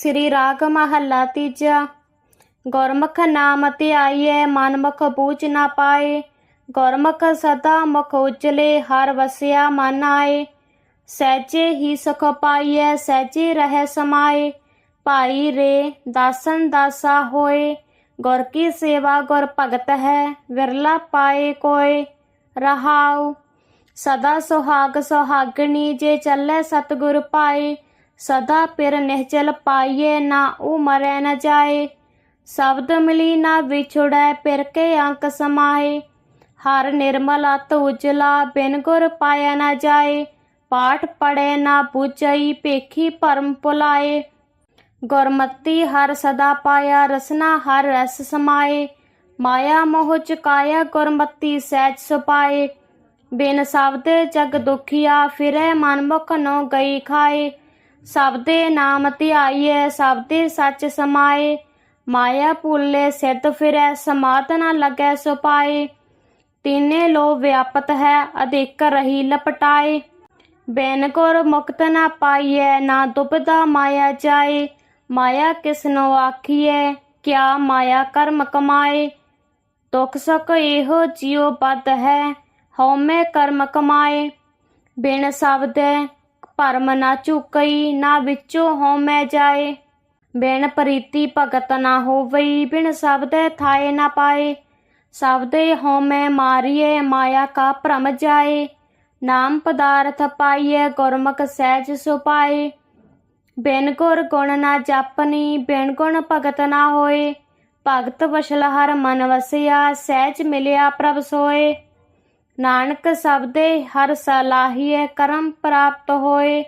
ਸ੍ਰੀ ਰਾਗ ਮਹੱਲਾ ਤੀਜਾ। ਗੁਰਮੁਖ ਨਾਮ ਤੇ ਆਈਐ, ਮਨਮੁਖ ਬੂਝ ਨਾ ਪਾਏ। ਗੁਰਮੁਖ ਸਦਾ ਮੁਖ ਉਜਲੇ, ਹਰ ਵਸਿਆ ਮਨ ਆਏ। ਸਹਿਜੇ ਹੀ ਸੁਖ ਪਾਈਐ, ਸਹਿਜੇ ਰਹਿ ਸਮਾਏ। ਭਾਈ ਰੇ, ਦਾਸਨ ਦਾਸਾ ਹੋਏ। ਗੁਰ ਕੀ ਸੇਵਾ, ਗੁਰ ਭਗਤ ਹੈ, ਵਿਰਲਾ ਪਾਏ ਕੋਏ। ਰਹਾਉ, ਸਦਾ ਸੁਹਾਗ ਸੁਹਾਗਣੀ, ਜੇ ਚੱਲੇ ਸਤਿਗੁਰ ਪਾਏ। ਸਦਾ ਪਿਰ ਨਿਹਚਲ ਪਾਈਏ ਨਾ ਉਹ ਮਰੈ ਨਾ ਜਾਏ। ਸ਼ਬਦ ਮਿਲੀ ਨਾ ਵਿਛੜੈ ਪਿਰ ਕੇ ਅੰਕ ਸਮਾਏ। ਹਰ ਨਿਰਮਲ ਅਤ ਉਜਲਾ ਬਿਨ ਗੁਰ ਪਾਇਆ ਨਾ ਜਾਏ। ਪਾਠ ਪੜੈ ਨਾ ਪੁੱਜਈ ਪੇਖੀ ਪਰਮ ਪੁਲਾਏ ਗੁਰਮਤੀ ਹਰ ਸਦਾ ਪਾਇਆ ਰਸਨਾ ਹਰ ਰਸ ਸਮਾਏ। ਮਾਇਆ ਮੋਹ ਚੁਕਾਇਆ ਗੁਰਮਤੀ ਸਹਿਜ ਸੁਪਾਏ ਬਿਨ ਸਬਦੇ ਜਗ ਦੁਖੀਆ ਫਿਰੈ ਮਨਮੁਖ ਨੋ ਗਈ ਖਾਏ। ਸਭ ਸਬਦੇ ਨਾਮ ਧਿਆਈਐ, ਸਭ ਸਬਦੇ ਸੱਚ ਸਮਾਏ। ਮਾਇਆ ਭੁੱਲੇ ਸਿੱਧ ਫਿਰੈ, ਸਮਾਤ ਨਾ ਲੱਗੈ ਸੁਪਾਏ। ਤੀਨੇ ਲੋ ਵਿਆਪਤ ਹੈ, ਅਧਿਕ ਰਹੀ ਲਪਟਾਏ। ਬੈਨ ਕੋਰ ਮੁਕਤ ਨਾ ਪਾਈਐ, ਨਾ ਦੁਬਦਾ ਮਾਇਆ ਜਾਏ। ਮਾਇਆ ਕਿਸਨੋ ਆਖੀਐ, ਕਿਆ ਮਾਇਆ ਕਰਮ ਕਮਾਏ। ਦੁਖ ਸੁਖ ਇਹੋ ਜਿਉ ਬਦ ਹੈ, ਹਉਮੈ ਕਰਮ ਕਮਾਏ। ਬਿਨ ਸਬਦੈ ਭਰਮ ਨਾ ਝੁਕਈ ਨਾ ਵਿੱਚੋਂ ਹਉਮੈ ਜਾਏ। ਬਿਨ ਪ੍ਰੀਤੀ ਭਗਤ ਨਾ ਹੋਵਈ, ਬਿਨ ਸਬਦੈ ਥਾਏ ਨਾ ਪਾਏ। ਸਬਦੇ ਹਉਮੈ ਮਾਰੀਏ, ਮਾਇਆ ਕਾ ਭ੍ਰਮ ਜਾਏ। ਨਾਮ ਪਦਾਰਥ ਪਾਈਏ, ਗੁਰਮੁਖ ਸਹਿਜ ਸੁਪਾਏ ਬਿਨ ਗੁਰ ਗੁਣ ਨਾ ਜਾਪਨੀ, ਬਿਨ ਗੁਣ ਭਗਤ ਨਾ ਹੋਏ। ਭਗਤ ਵਸ਼ਲ ਹਰ ਮਨ ਵਸਿਆ, ਸਹਿਜ ਮਿਲਿਆ ਪ੍ਰਭ ਸੋਏ। ਨਾਨਕ ਸਭ ਦੇ ਹਰ ਸਲਾਹੀਏ ਕਰਮ ਪ੍ਰਾਪਤ ਹੋਏ।